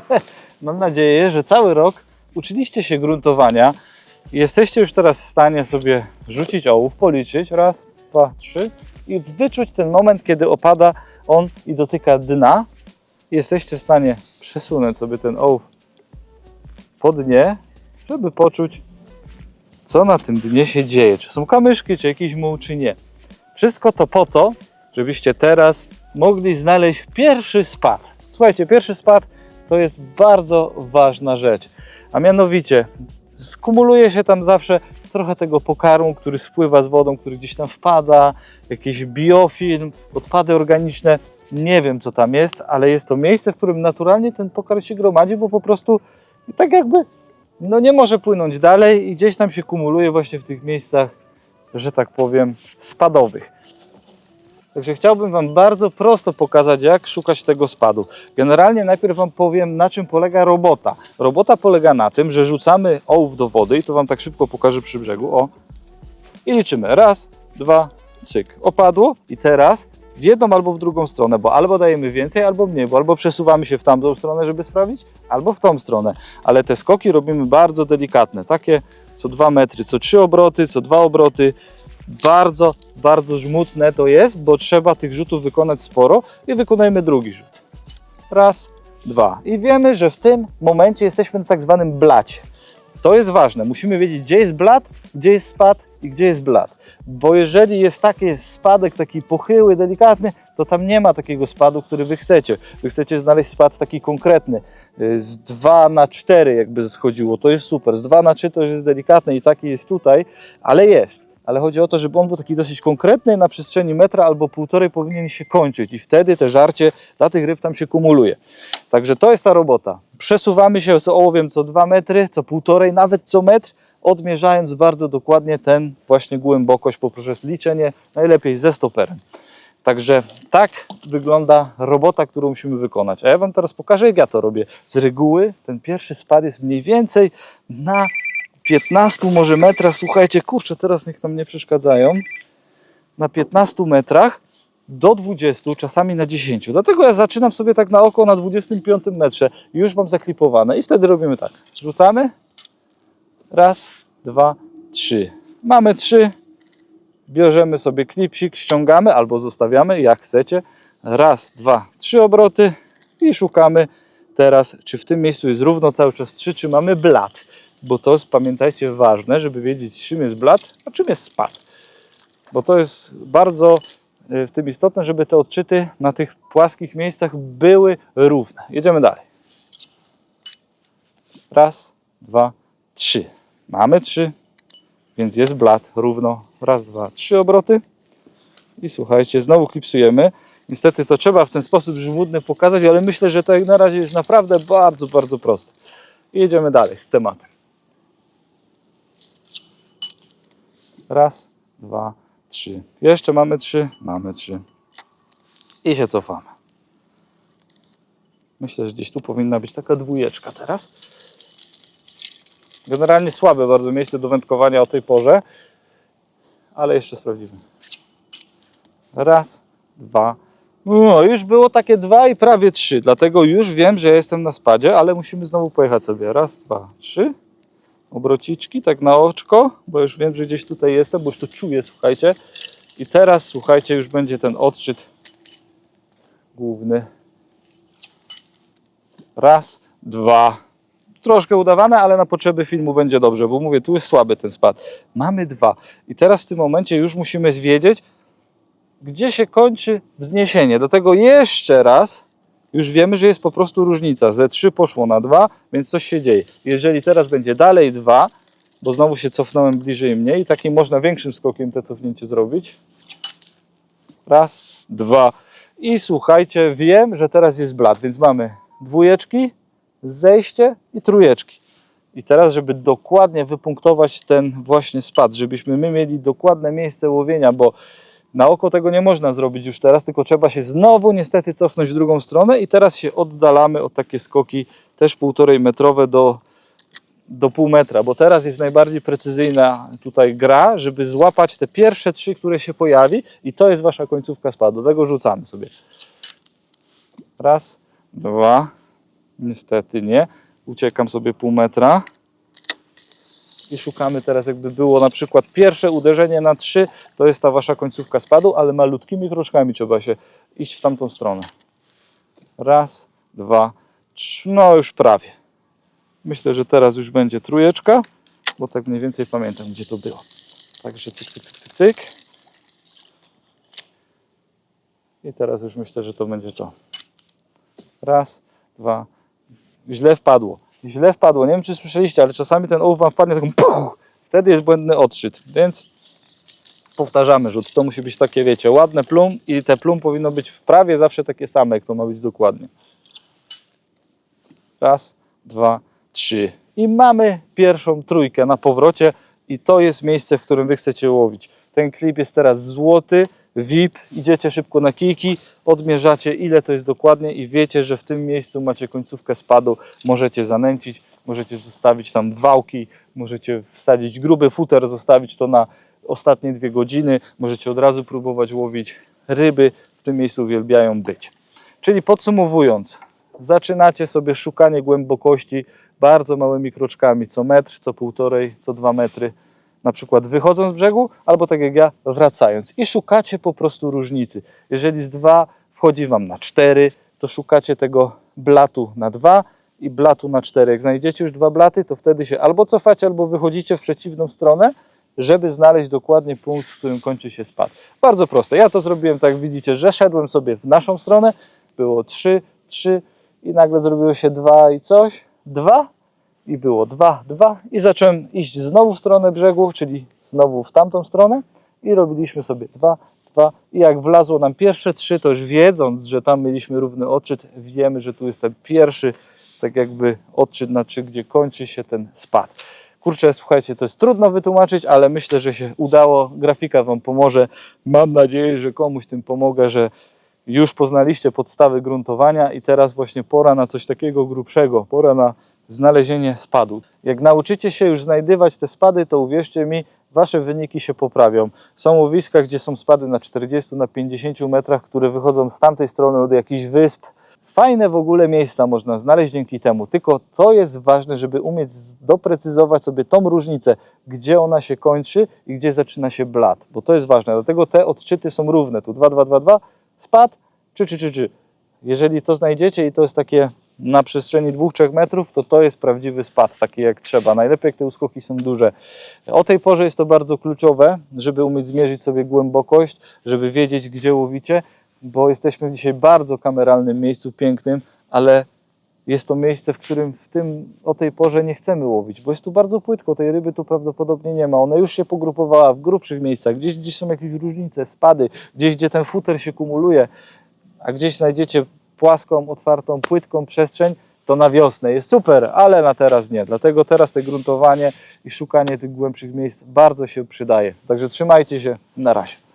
Mam nadzieję, że cały rok uczyliście się gruntowania i jesteście już teraz w stanie sobie rzucić ołów, policzyć raz, dwa, trzy i wyczuć ten moment, kiedy opada on i dotyka dna. Jesteście w stanie przesunąć sobie ten ołów po dnie, żeby poczuć, co na tym dnie się dzieje. Czy są kamyszki, czy jakiś muł, czy nie. Wszystko to po to, żebyście teraz mogli znaleźć pierwszy spad. Słuchajcie, pierwszy spad to jest bardzo ważna rzecz. A mianowicie skumuluje się tam zawsze trochę tego pokarmu, który spływa z wodą, który gdzieś tam wpada, jakiś biofilm, odpady organiczne. Nie wiem, co tam jest, ale jest to miejsce, w którym naturalnie ten pokarm się gromadzi, bo po prostu tak jakby no nie może płynąć dalej i gdzieś tam się kumuluje właśnie w tych miejscach, że tak powiem, spadowych. Także chciałbym Wam bardzo prosto pokazać, jak szukać tego spadu. Generalnie najpierw Wam powiem, na czym polega robota. Robota polega na tym, że rzucamy ołów do wody i to Wam tak szybko pokażę przy brzegu. O. I liczymy. Raz, dwa, cyk. Opadło i teraz w jedną albo w drugą stronę, bo albo dajemy więcej, albo mniej, bo albo przesuwamy się w tamtą stronę, żeby sprawdzić, albo w tą stronę. Ale te skoki robimy bardzo delikatne, takie co dwa metry, co trzy obroty, co dwa obroty. Bardzo, bardzo żmudne to jest, bo trzeba tych rzutów wykonać sporo i wykonajmy drugi rzut. Raz, dwa. I wiemy, że w tym momencie jesteśmy na tak zwanym blacie. To jest ważne. Musimy wiedzieć, gdzie jest blat, gdzie jest spad i gdzie jest blat. Bo jeżeli jest taki spadek, taki pochyły, delikatny, to tam nie ma takiego spadu, który wy chcecie. Wy chcecie znaleźć spad taki konkretny. y, Z 2 na 4 jakby schodziło. To jest super. Z 2 na 3 to już jest delikatne i taki jest tutaj, ale jest. Ale chodzi o to, żeby on był taki dosyć konkretny, na przestrzeni metra albo półtorej powinien się kończyć i wtedy te żarcie dla tych ryb tam się kumuluje. Także to jest ta robota. Przesuwamy się z ołowiem co 2 metry, co półtorej, nawet co metr, odmierzając bardzo dokładnie ten właśnie głębokość poprzez liczenie, najlepiej ze stoperem. Także tak wygląda robota, którą musimy wykonać. A ja Wam teraz pokażę, jak ja to robię. Z reguły ten pierwszy spad jest mniej więcej na 15 może metrach. Słuchajcie, kurczę, teraz niech nam nie przeszkadzają. Na 15 metrach do 20, czasami na 10. Dlatego ja zaczynam sobie tak na oko na 25 metrze. Już mam zaklipowane i wtedy robimy tak. Rzucamy. Raz, dwa, trzy. Mamy trzy. Bierzemy sobie klipsik, ściągamy albo zostawiamy, jak chcecie. Raz, dwa, trzy obroty i szukamy teraz, czy w tym miejscu jest równo cały czas trzy, czy mamy blat. Bo to jest, pamiętajcie, ważne, żeby wiedzieć, czym jest blat, a czym jest spad. Bo to jest bardzo y, w tym istotne, żeby te odczyty na tych płaskich miejscach były równe. Jedziemy dalej. Raz, dwa, trzy. Mamy trzy, więc jest blat równo. Raz, dwa, trzy obroty. I słuchajcie, znowu klipsujemy. Niestety to trzeba w ten sposób żmudny pokazać, ale myślę, że to jak na razie jest naprawdę bardzo, bardzo proste. I jedziemy dalej z tematem. Raz, dwa, trzy. Jeszcze mamy trzy, mamy trzy. I się cofamy. Myślę, że gdzieś tu powinna być taka dwójeczka teraz. Generalnie słabe bardzo miejsce do wędkowania o tej porze, ale jeszcze sprawdzimy. Raz, dwa. No, już było takie dwa i prawie trzy, dlatego już wiem, że jestem na spadzie, ale musimy znowu pojechać sobie. Raz, dwa, trzy. Obrociczki, tak na oczko, bo już wiem, że gdzieś tutaj jestem, bo już to czuję, słuchajcie. I teraz, słuchajcie, już będzie ten odczyt główny. Raz, dwa. Troszkę udawane, ale na potrzeby filmu będzie dobrze, bo mówię, tu jest słaby ten spad. Mamy dwa. I teraz w tym momencie już musimy wiedzieć, gdzie się kończy wzniesienie. Do tego jeszcze raz już wiemy, że jest po prostu różnica. Ze 3 poszło na 2, więc coś się dzieje. Jeżeli teraz będzie dalej 2, bo znowu się cofnąłem bliżej mniej, takim można większym skokiem te cofnięcie zrobić. Raz, dwa. I słuchajcie, wiem, że teraz jest blat, więc mamy dwójeczki, zejście i trójeczki. I teraz, żeby dokładnie wypunktować ten właśnie spad, żebyśmy my mieli dokładne miejsce łowienia, bo na oko tego nie można zrobić już teraz, tylko trzeba się znowu niestety cofnąć w drugą stronę i teraz się oddalamy od takie skoki też półtorej metrowe do, do pół metra, bo teraz jest najbardziej precyzyjna tutaj gra, żeby złapać te pierwsze trzy, które się pojawi i to jest wasza końcówka spadu. Tego rzucamy sobie. Raz, dwa, Niestety nie. Uciekam sobie pół metra. I szukamy teraz, jakby było na przykład pierwsze uderzenie na 3, to jest ta wasza końcówka spadu, ale malutkimi kroczkami trzeba się iść w tamtą stronę. Raz, dwa, trzy, no już prawie. Myślę, że teraz już będzie trójeczka, bo tak mniej więcej pamiętam, gdzie to było. Także cyk, cyk, cyk, cyk, cyk. I teraz już myślę, że to będzie to. Raz, dwa. Źle wpadło. Źle wpadło. Nie wiem, czy słyszeliście, ale czasami ten ołów wam wpadnie taką puch! Wtedy jest błędny odczyt. Więc powtarzamy rzut. To musi być takie, wiecie, ładne plum i te plum powinno być prawie zawsze takie same, jak to ma być dokładnie. Raz, dwa, trzy. I mamy pierwszą trójkę na powrocie i to jest miejsce, w którym wy chcecie łowić. Ten klip jest teraz złoty, VIP, idziecie szybko na kijki, odmierzacie ile to jest dokładnie i wiecie, że w tym miejscu macie końcówkę spadu, możecie zanęcić, możecie zostawić tam wałki, możecie wsadzić gruby futer, zostawić to na ostatnie dwie godziny, możecie od razu próbować łowić ryby, w tym miejscu uwielbiają być. Czyli podsumowując, zaczynacie sobie szukanie głębokości bardzo małymi kroczkami, co metr, co półtorej, co dwa metry, na przykład wychodząc z brzegu, albo tak jak ja, wracając. I szukacie po prostu różnicy. Jeżeli z dwa wchodzi Wam na cztery, to szukacie tego blatu na dwa i blatu na cztery. Jak znajdziecie już dwa blaty, to wtedy się albo cofacie, albo wychodzicie w przeciwną stronę, żeby znaleźć dokładnie punkt, w którym kończy się spad. Bardzo proste. Ja to zrobiłem tak, widzicie, że szedłem sobie w naszą stronę, było trzy, trzy i nagle zrobiło się dwa i coś, dwa i było dwa, dwa i zacząłem iść znowu w stronę brzegu, czyli znowu w tamtą stronę i robiliśmy sobie dwa, dwa i jak wlazło nam pierwsze trzy, to już wiedząc, że tam mieliśmy równy odczyt, wiemy, że tu jest ten pierwszy tak jakby odczyt na trzy, gdzie kończy się ten spad. Kurczę, słuchajcie, to jest trudno wytłumaczyć, ale myślę, że się udało. Grafika Wam pomoże. Mam nadzieję, że komuś tym pomogę, że już poznaliście podstawy gruntowania i teraz właśnie pora na coś takiego grubszego, pora na znalezienie spadu. Jak nauczycie się już znajdywać te spady, to uwierzcie mi, wasze wyniki się poprawią. Są łowiska, gdzie są spady na 40, na 50 metrach, które wychodzą z tamtej strony od jakichś wysp. Fajne w ogóle miejsca można znaleźć dzięki temu. Tylko to jest ważne, żeby umieć doprecyzować sobie tą różnicę, gdzie ona się kończy i gdzie zaczyna się blat, bo to jest ważne. Dlatego te odczyty są równe. Tu 2, 2, 2, 2, spad, czy, czy, czy, czy. Jeżeli to znajdziecie i to jest takie na przestrzeni 2-3 metrów, to to jest prawdziwy spad, taki jak trzeba. Najlepiej jak te uskoki są duże. O tej porze jest to bardzo kluczowe, żeby umieć zmierzyć sobie głębokość, żeby wiedzieć, gdzie łowicie, bo jesteśmy dzisiaj w bardzo kameralnym miejscu, pięknym, ale jest to miejsce, w którym w tym, o tej porze nie chcemy łowić, bo jest tu bardzo płytko, tej ryby tu prawdopodobnie nie ma. Ona już się pogrupowała w grubszych miejscach, gdzieś, gdzieś są jakieś różnice, spady, gdzieś, gdzie ten futer się kumuluje, a gdzieś znajdziecie płaską, otwartą, płytką przestrzeń, to na wiosnę jest super, ale na teraz nie. Dlatego teraz te gruntowanie i szukanie tych głębszych miejsc bardzo się przydaje. Także trzymajcie się, na razie.